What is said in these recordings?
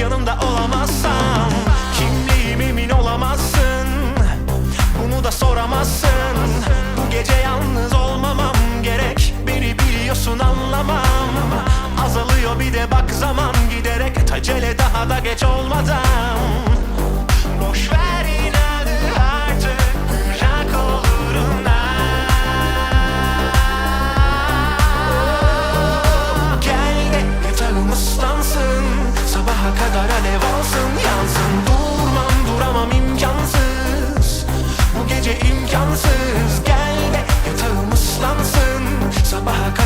yanımda olamazsam Kimliğim emin olamazsın Bunu da soramazsın. Bu gece yalnız olmamam gerek Beni biliyorsun anlamam. Azalıyor bir de bak zaman giderek Acele daha da geç olmadan. Boş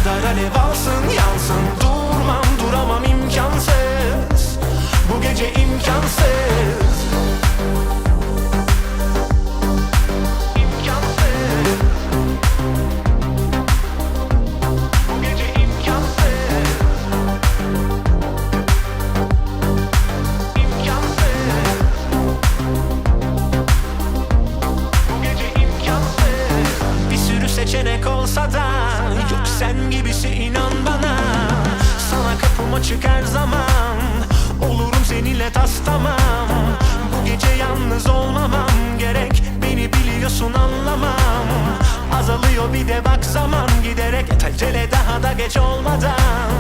kadar alev alsın yansın. Durmam duramam imkansız. Bu gece imkansız. Seçenek olsa da sen gibisi inan bana. Sana kapım açık her zaman. Olurum seninle tas tamam. Bu gece yalnız olmamam gerek. Beni biliyorsun anlamam. Azalıyor bir de bak zaman. Giderek Acele daha da geç olmadan